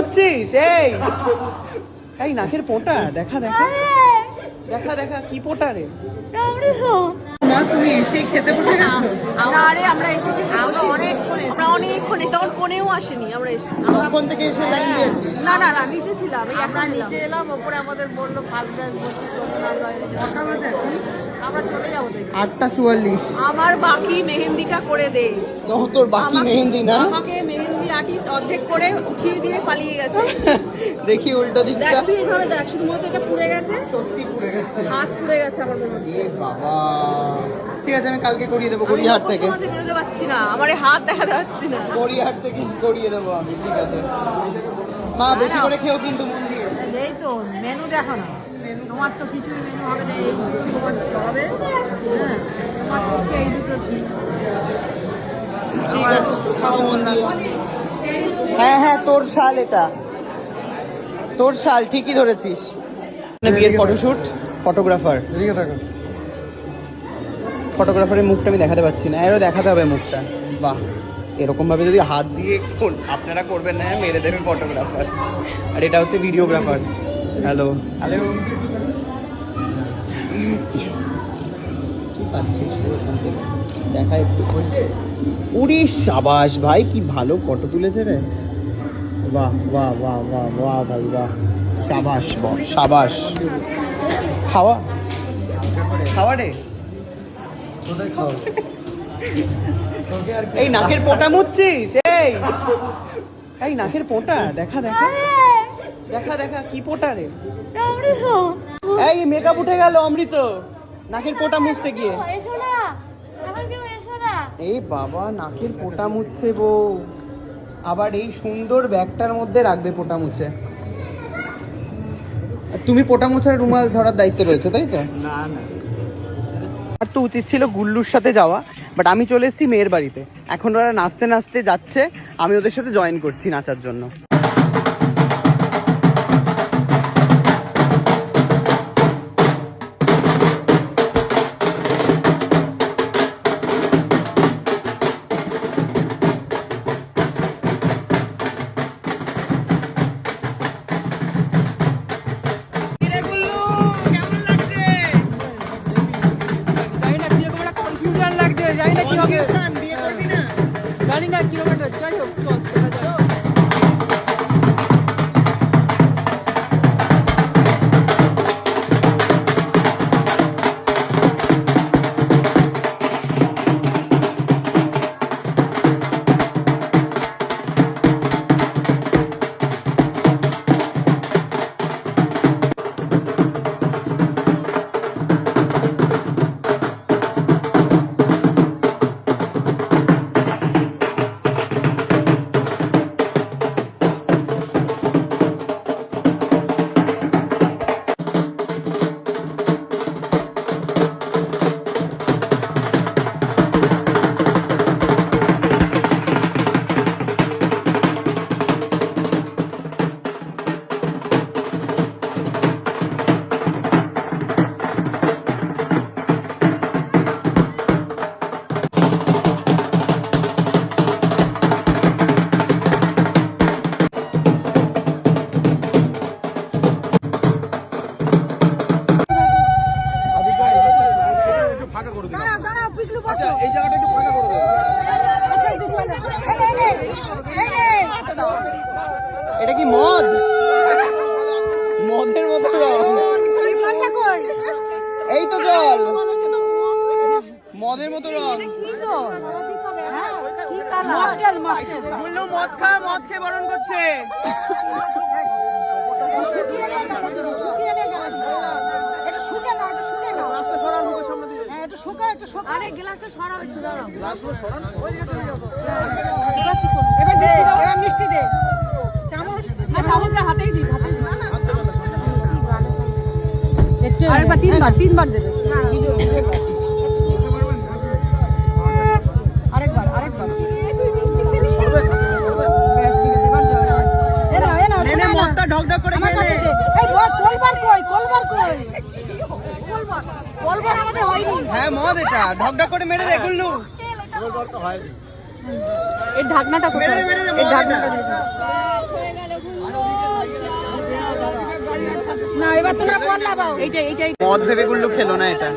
মুচ্ছিস এই। এই নাকের পোটা দেখা দেখা। দেখা দেখা কি পোটা রে? মা তুমি এসে খেতে বসে গেছো? না রে আমরা এসে খেতে বসি আমরা অনেকক্ষণ তখন কোনেও আসেনি আমরা এসেছি। তখন থেকে এসে লাইন দিয়েছি। না না না নিচে ছিলাম এই আমরা নিচে এলাম। ওপরে আমাদের বলল ফার্স্ট ব্যাচ আমরা আমরা চলে যাব দেখি। আটটা চুয়াল্লিশ। আমার বাকি মেহেন্দিটা করে দে। তোর বাকি মেহেন্দি না? আমাকে মেহেন্দি আর্টিস্ট অর্ধেক করে উঠিয়ে দিয়ে পালিয়ে গেছে। দেখি উল্টো দেখ দিকটা তুই দেখ শুধু মনে হচ্ছে এটা পুড়ে গেছে। সত্যি পুড়ে গেছে। হাত পুড়ে গেছে আমার মনে হচ্ছে। বাবা। ঠিক আছে আমি কালকে করিয়ে দেবো গড়িয়াহাট থেকে। পারছি না আমার হাত দেখা যাচ্ছে না। গড়িয়াহাট থেকে করিয়ে দেবো আমি ঠিক আছে। মা বেশি করে খেও কিন্তু। মন দিয়ে এই তো মেনু দেখো না। তোমার তো কিছুই মেনু হবে না এই দুটো তোমার হবে। হ্যাঁ তোমার পক্ষে এই দুটো ঠিক ঠিক আছে খাও মন দিয়ে। হ্যাঁ হ্যাঁ তোর শাল এটা। তোর শাল ঠিকই ধরেছিস। মানে বিয়ের ফটোশুট ফটোগ্রাফার। এদিকে থাকো ফটোগ্রাফারের মুখটা আমি দেখাতে পাচ্ছি না এরও দেখাতে হবে মুখটা। বাহ এরকম ভাবে যদি হাত দিয়ে আপনারা করবেন না মেরে দেবে ফটোগ্রাফার আর এটা হচ্ছে ভিডিওগ্রাফার হ্যালো হ্যালো কি পাচ্ছিস ওখান থেকে? দেখা একটু। উড়ি সাবাস ভাই কি ভালো ফটো তুলেছে রে। বাহ বাহ বাহ বাহ বাহ ভাই বাহ। সাবাস বাহ সাবাস। খাওয়া? খাওয়া রে। এই নাকের পোটা মুচ্ছিস? এই। এই নাকের পোটা, দেখা দেখা। দেখা দেখা, কি পোটা রে? এই মেকআপ উঠে গেল অমৃত। নাকের পোটা মুছতে গিয়ে। এই বাবা, নাকের পোটা মুছছে বউ। আবার এই সুন্দর ব্যাগটার মধ্যে রাখবে পোটা মুছে। তুমি পোটা মোছার রুমাল ধরার দায়িত্ব রয়েছে, তাই তো? না না। তো উচিত ছিল গুল্লুর সাথে যাওয়া বাট আমি চলে এসেছি মেয়ের বাড়িতে। এখন ওরা নাচতে নাচতে যাচ্ছে, আমি ওদের সাথে জয়েন করছি নাচার জন্য। এই জায়গাটা একটু ফাঁকা করে এটা কি মদ? মদের মতো রং এই তো জল। মদের মতো রং। বলল মদ খা মদ খেয়ে বরণ করছে। দিয়ে আরে গ্লাসে সরাও একটু দাঁড়াও রাস্তা সরান ওই দিকে চলে যাও এবার দে এবার মিষ্টি দে চামচ না চামচটা হাতেই দিই হাতেই দিই আরেকবার তিনবার তিনবার দেবে আরেকবার আমাদের হয়নি। হ্যাঁ মদ এটা। ঢক ঢক করে মেরে দে গুল্লু। এর ঢাকনাটা কোথায়? এর ঢাকনাটা দিয়ে না এবার তোমরা পড়লা পাও এইটা এইটাই। মদ ভেবে গুল্লু খেলো না এটা।